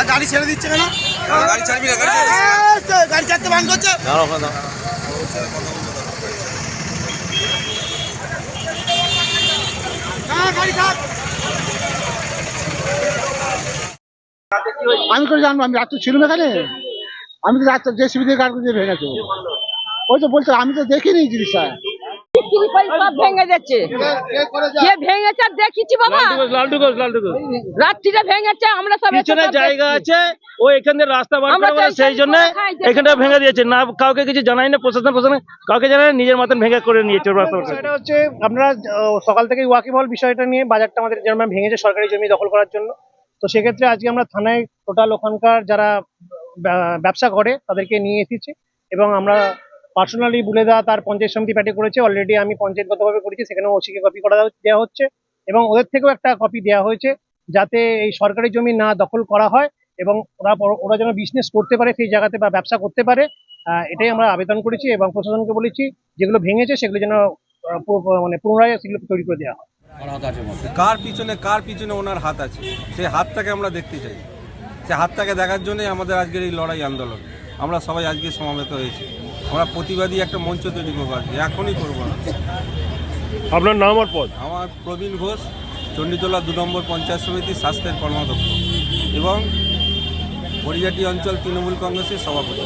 আর গাড়ি ছেড়ে দিচ্ছে কেন? গাড়ি ছাড়বি না গাড়ি ছাড়বি না। এই তো, বান করছে। হ্যাঁ, গাড়ি আমি করে জানব আমি রাত্রে ছিলাম এখানে? আমি তো রাত্রে জেসিবি দিয়ে গাড়ি দিয়ে ভেঙেছে ওই তো বলছে আমি তো দেখিনি জিনিসটা। ত্রিপল সব ভেঙে যাচ্ছে। কে ভেঙেছে দেখিছি বাবা। লালটু ঘোষ লালটু ঘোষ রাত্রিটা ভেঙেছে আমরা সব এসে পিছনে জায়গা আছে ও এখান থেকে রাস্তা বার করে সেই জন্য এখানটা ভেঙে দিয়েছে। না কাউকে কিছু জানাই না প্রশাসন প্রশাসন কাউকে জানাই নিজের মতন ভেঙে করে নিয়েছে রাস্তা। হচ্ছে আমরা সকাল থেকে ওয়াকিবহল বিষয়টা নিয়ে বাজারটা আমাদের যেরকম ভেঙেছে সরকারি জমি দখল করার জন্য। তো সেক্ষেত্রে আজকে আমরা থানায় টোটাল ওখানকার যারা ব্যবসা করে তাদেরকে নিয়ে এসেছি এবং আমরা পার্সোনালি বলে দেওয়া তার পঞ্চায়েত সমিতি প্যাটে করেছে অলরেডি আমি পঞ্চায়েতগতভাবে করেছি সেখানেও ওসিকে কপি করা দেওয়া হচ্ছে এবং ওদের থেকেও একটা কপি দেওয়া হয়েছে যাতে এই সরকারি জমি না দখল করা হয় এবং ওরা ওরা যেন বিজনেস করতে পারে, সেই জায়গাতে বা ব্যবসা করতে পারে এটাই আমরা আবেদন করেছি এবং প্রশাসনকে বলেছি যেগুলো ভেঙেছে সেগুলো যেন মানে পুনরায় সেগুলো তৈরি করে দেওয়া হয়। কার পিছনে কার পিছনে ওনার হাত আছে? সেই হাতটাকে আমরা দেখতে চাই। সেই হাতটাকে দেখার জন্যই আমাদের আজকের এই লড়াই আন্দোলন। আমরা সবাই আজকে সমাবেত হয়েছি। আমরা প্রতিবাদী একটা মঞ্চ তৈরি করব আর এখনই করব না। আপনার নাম আর পদ? আমার প্রবীণ ঘোষ চণ্ডীতলা দু নম্বর পঞ্চায়েত সমিতি স্বাস্থ্যের কর্মাধ্যক্ষ এবং বরিয়াটি অঞ্চল তৃণমূল কংগ্রেসের সভাপতি।